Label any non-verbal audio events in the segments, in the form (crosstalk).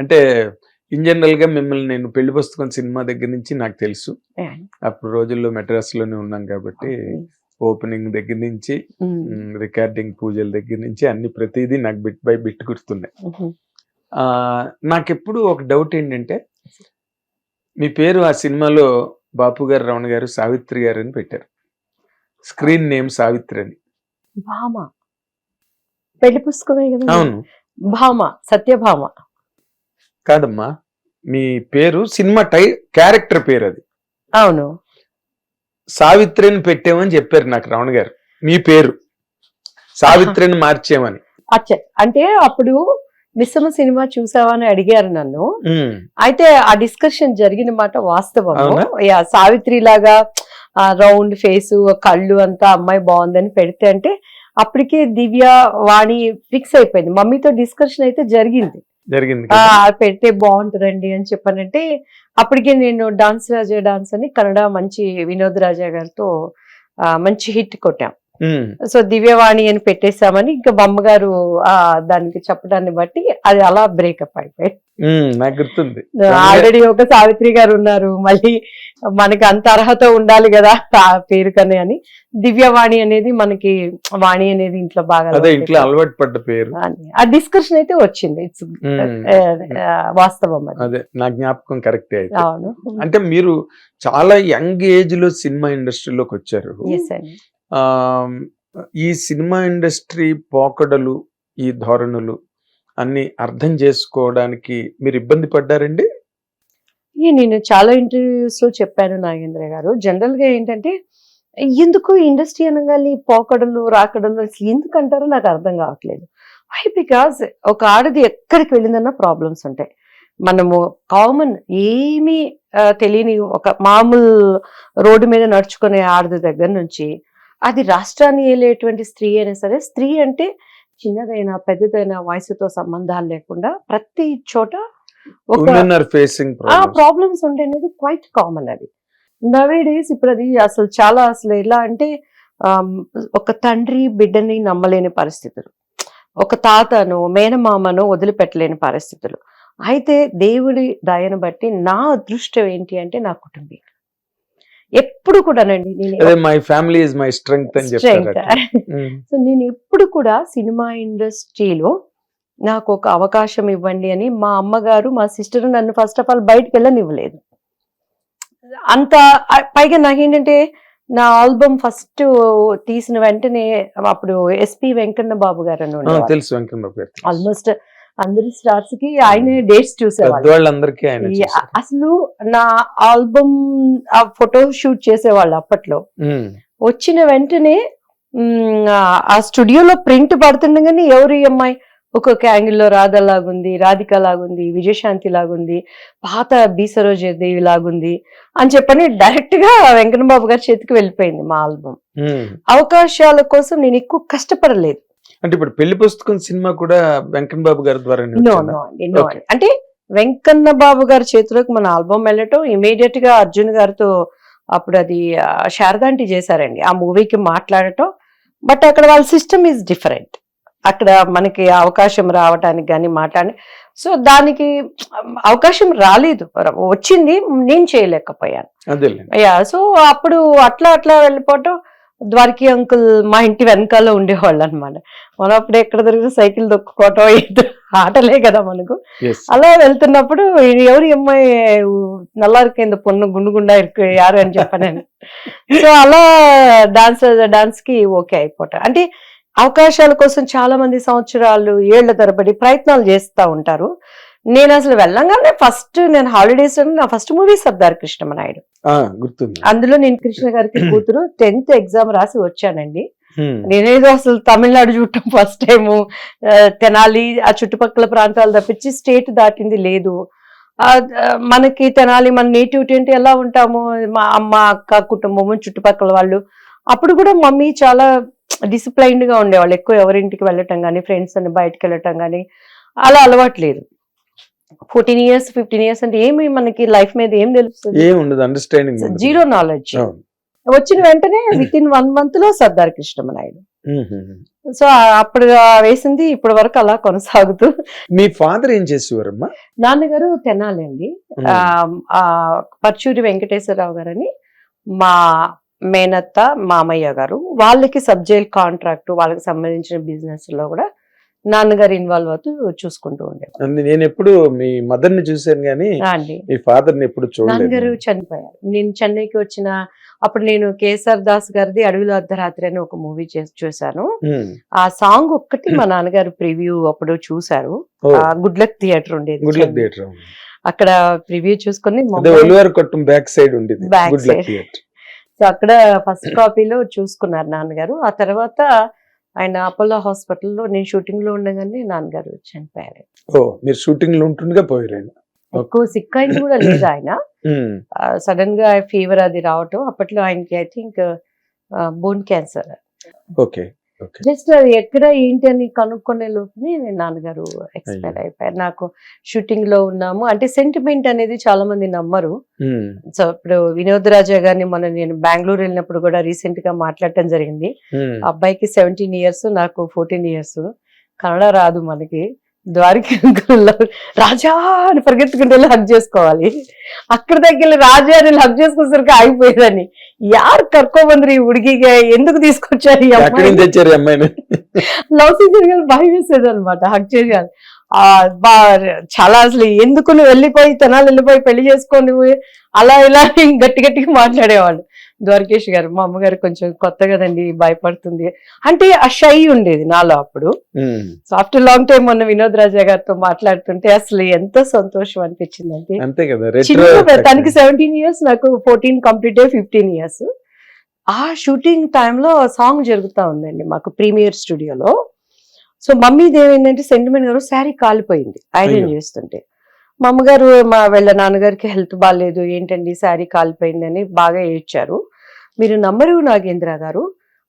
అంటే ఇన్ జనరల్గా మిమ్మల్ని నేను పెళ్ళి పుస్తకం సినిమా దగ్గర నుంచి నాకు తెలుసు. అప్పుడు రోజుల్లో మెడ్రాస్లోనే ఉన్నాం కాబట్టి ఓపెనింగ్ దగ్గర నుంచి. రికార్డింగ్ పూజల దగ్గర నుంచి అన్ని ప్రతిదీ నాకు బిట్ బై బిట్ గుర్తున్నాయి. నాకెప్పుడు ఒక డౌట్ ఏంటంటే మీ పేరు ఆ సినిమాలో బాపు గారు రమణ గారు సావిత్రి గారు అని పెట్టారు. స్క్రీన్ నేమ్ సావిత్రి అని. భామ. పెళ్ళి పుస్తకమే కదా అవును. భామ సత్యభామ. కాదమ్మా మీ పేరు సినిమా టై క్యారెక్టర్ పేరు అది అవును. సావిత్రి అని పెట్టామని చెప్పారు నాకు రమణ గారు మీ పేరు. సావిత్రిని మార్చేమని. అచ్చ అంటే అప్పుడు మిశ్రమ సినిమా చూసావా అని అడిగారు నన్ను. అయితే ఆ డిస్కషన్ జరిగిన మాట వాస్తవం? యా సావిత్రి లాగా రౌండ్ ఫేస్ కళ్ళు అంతా అమ్మాయి బాగుందని పెడితే అంటే అప్పటికే దివ్య వాణి ఫిక్స్ అయిపోయింది. మమ్మీతో డిస్కషన్ అయితే జరిగింది. జరిగింది? పెడితే బాగుంటుందండి అని చెప్పానంటే అప్పటికే నేను డాన్స్ రాజా డాన్స్ అని కన్నడ మంచి వినోద్ రాజా గారితో మంచి హిట్ కొట్టాం సో దివ్యవాణి అని పెట్టేశామని ఇంకా బొమ్మగారు ఆ దానికి చెప్పడాన్ని బట్టి అది అలా బ్రేకప్ అయిపోయింది. నాకు గుర్తుంది. ఆల్రెడీ ఒక సావిత్రి గారు ఉన్నారు మళ్ళీ మనకి అంత అర్హత ఉండాలి కదా ఆ పేరు కనే అని. దివ్యవాణి అనేది మనకి వాణి అనేది ఇంట్లో బాగా ఇంట్లో అలవాటు పడ్డ పేరు. ఆ డిస్కషన్ అయితే వచ్చింది. ఇట్స్ ఉమ్, వాస్తవం అది. నా జ్ఞాపకం కరెక్టే అయితే. అవును. అంటే మీరు చాలా యంగ్ ఏజ్లో సినిమా ఇండస్ట్రీలోకి వచ్చారు. ఈ సినిమా ఇండస్ట్రీ పోకడలు ఈ ధోరణులు అన్ని అర్థం చేసుకోవడానికి మీరు ఇబ్బంది పడ్డారండి? ఈ నేను చాలా ఇంటర్వ్యూస్లో చెప్పాను నాగేంద్ర గారు. జనరల్గా ఏంటంటే ఎందుకు ఇండస్ట్రీ అనగానే ఈ పోకడలు రాకడలు ఎందుకు అంటారో నాకు అర్థం కావట్లేదు. వై బికాస్ ఒక ఆడది ఎక్కడికి వెళ్ళిందన్నా ప్రాబ్లమ్స్ ఉంటాయి. మనము కామన్ ఏమీ తెలియని ఒక మామూలు రోడ్డు మీద నడుచుకునే ఆడది దగ్గర నుంచి అది రాష్ట్రాన్ని ఏలేటువంటి స్త్రీ అయినా సరే స్త్రీ అంటే చిన్నదైనా పెద్దదైనా వయసుతో సంబంధాలు లేకుండా ప్రతి చోట ఒక ప్రాబ్లమ్స్ ఉండే అనేది క్వైట్ కామన్ అది నవే డేస్ ఇప్పుడు అది. అసలు చాలా అసలు ఎలా అంటే ఒక తండ్రి బిడ్డని నమ్మలేని పరిస్థితులు. ఒక తాతను మేనమామను వదిలిపెట్టలేని పరిస్థితులు. అయితే దేవుడి దయను బట్టి నా అదృష్టం ఏంటి అంటే నా కుటుంబీ ఎప్పుడు కూడానండి my family is my strength అని సో (laughs) నేను ఎప్పుడు కూడా సినిమా ఇండస్ట్రీలో నాకు ఒక అవకాశం ఇవ్వండి అని మా అమ్మగారు మా సిస్టర్ నన్ను ఫస్ట్ ఆఫ్ ఆల్ బయటకు వెళ్ళనివ్వలేదు. అంత పైగా నాకేంటంటే నా ఆల్బమ్ ఫస్ట్ తీసిన వెంటనే అప్పుడు ఎస్పి వెంకన్న బాబు గారు అని గారు తెలుసు. ఆల్మోస్ట్ అందరి స్టార్స్కి ఆయనే డేట్స్ చూసేవాళ్ళు. అసలు నా ఆల్బమ్ ఆ ఫోటో షూట్ చేసేవాళ్ళు అప్పట్లో. వచ్చిన వెంటనే ఆ- స్టూడియోలో ప్రింట్ పడుతుండగానే ఎవరు ఈ అమ్మాయి? ఒక్కొక్క యాంగిల్లో రాధ లాగుంది రాధిక లాగుంది విజయశాంతి లాగుంది పాత బీసరోజదేవి లాగుంది అని చెప్పని డైరెక్ట్గా వెంకటబాబు గారి చేతికి వెళ్ళిపోయింది మా ఆల్బమ్. అవకాశాల కోసం నేను ఎక్కువ కష్టపడలేదు. అంటే ఇప్పుడు పెళ్ళి పుస్తకం సినిమా కూడా వెంకన్న బాబు గారి ద్వారా. అంటే వెంకన్న బాబు గారి చేతిలోకి మన ఆల్బమ్ వెళ్ళటం ఇమీడియట్గా అర్జున్ గారితో అప్పుడు అది శారదాంటి చేశారండి. ఆ మూవీకి మాట్లాడటం. బట్ అక్కడ వాళ్ళ సిస్టమ్ ఈజ్ డిఫరెంట్ అక్కడ మనకి అవకాశం రావటానికి కానీ మాట్లాడి సో దానికి అవకాశం రాలేదు. వచ్చింది నేను చేయలేకపోయాను. యా సో అప్పుడు అట్లా అట్లా వెళ్ళిపోవటం. ద్వారకి అంకుల్ మా ఇంటి వెనకాల ఉండేవాళ్ళు అనమాట మనం అప్పుడు ఎక్కడ దొరికిన సైకిల్ దొక్కుకోవటం ఏదో ఆటలే కదా మనకు. అలా వెళ్తున్నప్పుడు ఎవరి అమ్మాయి నల్లారికింద పొన్ను గుండుగుండా ఇరుకు యారు అని చెప్పాను సో అలా డాన్స్ డాన్స్కి ఓకే అయిపోతారు అంటే అవకాశాల కోసం చాలా మంది సంవత్సరాలు ఏళ్ళ తరబడి ప్రయత్నాలు చేస్తూ ఉంటారు. నేను అసలు వెళ్ళంగానే ఫస్ట్ నేను హాలిడేస్ నా ఫస్ట్ మూవీ సర్దార్ కృష్ణమనాయుడు. గుర్తుంది. అందులో నేను కృష్ణ గారికి కూతురు టెన్త్ ఎగ్జామ్ రాసి వచ్చానండి. నేనేదో అసలు తమిళనాడు చూడటం ఫస్ట్ టైము తెనాలి ఆ చుట్టుపక్కల ప్రాంతాలు తప్పించి స్టేట్ దాటింది లేదు. మనకి తెనాలి మన నేటివిటీ అంటే ఎలా ఉంటాము మా అమ్మ అక్క కుటుంబము చుట్టుపక్కల వాళ్ళు. అప్పుడు కూడా మమ్మీ చాలా డిసిప్లైన్డ్గా ఉండేవాళ్ళు. ఎక్కువ ఎవరింటికి వెళ్ళటం కానీ ఫ్రెండ్స్ అని బయటకు వెళ్ళటం కానీ అలా అలవాట్లేదు ఫోర్టీన్ ఇయర్స్ ఫిఫ్టీన్ ఇయర్స్ అంటే ఏమి మనకి లైఫ్ మీద ఏం తెలుస్తుంది? ఏం ఉండదు అండర్స్టాండింగ్ జీరో నాలెడ్జ్. వచ్చిన వెంటనే విత్ ఇన్ వన్ మంత్లో సర్దార్ కృష్ణమనాయుడు. సో అప్పుడు వేసింది ఇప్పటి వరకు అలా కొనసాగుతూ. మీ ఫాదర్ ఏం చేసేవారమ్మా? నాన్నగారు తెనాలండి పర్చూరి వెంకటేశ్వరరావు గారని మా మేనత్త మామయ్య గారు. వాళ్ళకి సబ్ జైల్ కాంట్రాక్ట్ వాళ్ళకి సంబంధించిన బిజినెస్లో కూడా నాన్నగారు ఇన్వాల్వ్ అవుతూ చూసుకుంటూ ఉండేవారు. అందు- నేను ఎప్పుడు మీ మదర్ని చూశాను గానీ అండి మీ ఫాదర్ని ఎప్పుడు నాన్నగారు చనిపోయారు. నేను చెన్నైకి వచ్చిన అప్పుడు నేను కేసర్ దాస్ గారిది అడవిలో అర్ధరాత్రి అని ఒక మూవీ చూసాను మ్మ్. ఆ సాంగ్ ఒక్కటి మా నాన్నగారు ప్రివ్యూ అప్పుడు చూసారు ఓ, గుడ్ లక్ థియేటర్ ఉండేది గుడ్ లక్ చెన్నై. థియేటర్ అక్కడ ప్రివ్యూ చూసుకొని బ్యాక్ సైడ్ ఉండేది side. థియేటర్. సో అక్కడ ఫస్ట్ కాపీలో చూసుకున్నారు నాన్నగారు. ఆ తర్వాత ఆయన అపోలో హాస్పిటల్లో నేను షూటింగ్లో ఉండగానే నాన్నగారు చనిపోయారు. ఓ మీరు షూటింగ్లో ఉంటుండగా పోయారు ఎక్కువ సిక్ అయింది కూడా (coughs) లేదు ఆయన. సడన్గా ఫీవర్ అది రావటం అప్పట్లో ఆయనకి I think bone cancer okay. Just అది ఎక్కడ ఏంటి అని కనుక్కునే లోపునే నేను నాన్నగారు ఎక్స్పైర్ అయిపోయారు. నాకు షూటింగ్లో ఉన్నాము. అంటే సెంటిమెంట్ అనేది చాలా మంది నమ్మరు. మ్మ్. సో ఇప్పుడు వినోద్ రాజా గారిని మొన్న నేను బెంగళూరు వెళ్ళినప్పుడు కూడా రీసెంట్గా మాట్లాడటం జరిగింది. అబ్బాయికి సెవెంటీన్ ఇయర్స్ నాకు ఫోర్టీన్ ఇయర్స్ కన్నడ రాదు మనకి. ద్వారకి అంకుల్లో రాజా అని పరిగెత్తుకుంటే హక్ చేసుకోవాలి. అక్కడ దగ్గర రాజా అని హక్ చేసుకునేసరికి ఆగిపోయేదని యారు కర్కోబంద్రి ఉడికిగా ఎందుకు తీసుకొచ్చారు ఈ ఈ లవ్ సీజన్ భయం వేసేది అనమాట హక్ చేయాలి చాలా అసలు ఎందుకు నువ్వు వెళ్ళిపోయి తెనాలి వెళ్ళిపోయి పెళ్ళి చేసుకొని నువ్వు అలా ఇలా గట్టి గట్టిగా మాట్లాడేవాళ్ళు. ద్వారకేష్ గారు మా అమ్మగారు కొంచెం కొత్త కదండి భయపడుతుంది. అంటే ఆ షై ఉండేది నాలో అప్పుడు. సో ఆఫ్టర్ లాంగ్ టైం మొన్న వినోద్ రాజా గారితో మాట్లాడుతుంటే అసలు ఎంతో సంతోషం అనిపించింది అంటే అంతే కదా చిన్న రెట్రో తనకి సెవెంటీన్ ఇయర్స్ నాకు ఫోర్టీన్ కంప్లీట్ అయ్యి ఫిఫ్టీన్ ఇయర్స్ ఆ షూటింగ్ టైంలో సాంగ్ జరుగుతా ఉందండి మాకు ప్రీమియర్ స్టూడియోలో సో మమ్మీది ఏమైందంటే సెంటిమెంట్ గారు శారీ కాలిపోయింది ఐరన్. చేస్తుంటే. మా అమ్మగారు మా వీళ్ళ నాన్నగారికి హెల్త్ బాగాలేదు ఏంటండి శారీ కాలిపోయిందని బాగా ఏడ్చారు. మీరు నమ్మరు నాగేంద్ర గారు.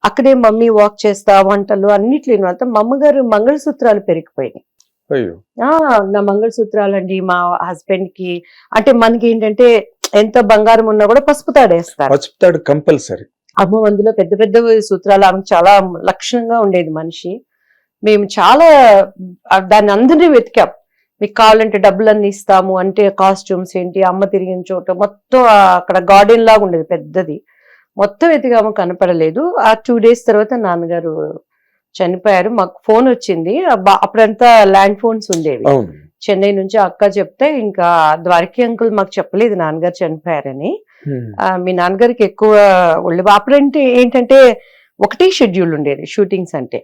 అక్కడే మమ్మీ వాక్ చేస్తా వంటలు అన్నిట్లో ఇన్వాల్వ్ మా అమ్మగారు మంగళసూత్రాలు పెరిగిపోయినాయి. నా మంగళసూత్రాలు అండి మా హస్బెండ్కి అంటే మనకి ఏంటంటే ఎంత బంగారం ఉన్నా కూడా పసుపు తాడేస్తారు కంపల్సరీ. అమ్మ అందులో పెద్ద పెద్ద సూత్రాలు ఆమె చాలా లక్షణంగా ఉండేది మనిషి. మేము చాలా దాన్ని అందరినీ వెతికాం. మీకు కావాలంటే డబ్బులన్నీ ఇస్తాము. అంటే కాస్ట్యూమ్స్ ఏంటి అమ్మ తిరిగిన చోట మొత్తం అక్కడ గార్డెన్ లాగా ఉండేది పెద్దది. మొత్తం వెతికాము కనపడలేదు. ఆ టూ డేస్ తర్వాత నాన్నగారు చనిపోయారు. మాకు ఫోన్ వచ్చింది. అప్పుడంతా ల్యాండ్ ఫోన్స్ ఉండేవి. చెన్నై నుంచి అక్క చెప్తే ఇంకా ద్వారకి అంకుల్ మాకు చెప్పలేదు నాన్నగారు చనిపోయారని. మీ నాన్నగారికి ఎక్కువ ఒళ్ళు అప్పుడంటే ఏంటంటే ఒకటే షెడ్యూల్ ఉండేది షూటింగ్స్ అంటే.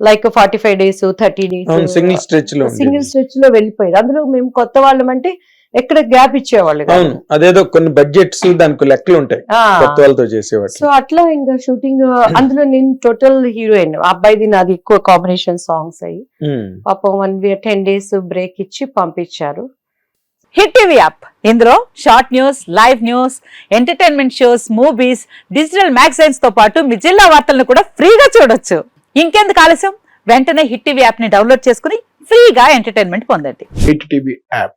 Like forty five days thirty అవును సింగిల్ డేస్ స్ట్రెచ్లో సింగిల్. స్ట్రెచ్లో వెళ్ళిపోయేది అందులో మేము కొత్త వాళ్ళం అంటే ఎక్కడ గ్యాప్ ఇచ్చేవాళ్ళు. అవును అదేదో కొన్ని బడ్జెట్స్ దానికి లెక్కలు ఉంటాయి ఆ, కొత్త వాళ్ళతో చేసేవాటి సో అట్లా ఇంకా షూటింగ్ అందులో నేను టోటల్ హీరోయిన్ అబ్బాయిది నాది ఎక్కువ కాంబినేషన్ సాంగ్స్ అయ్యి. పాపం వన్ టెన్ డేస్ బ్రేక్ ఇచ్చి పంపించారు. హిట్ టీవీ యాప్ ఇందులో short news live news entertainment shows movies digital మ్యాగజైన్స్తో పాటు మీ జిల్లా వార్తలను కూడా ఫ్రీగా చూడొచ్చు. ఇంకెందుకు ఆలస్యం? వెంటనే హిట్ టీవీ యాప్ని డౌన్లోడ్ చేసుకుని ఫ్రీగా ఎంటర్టైన్మెంట్ పొందండి. Hit TV app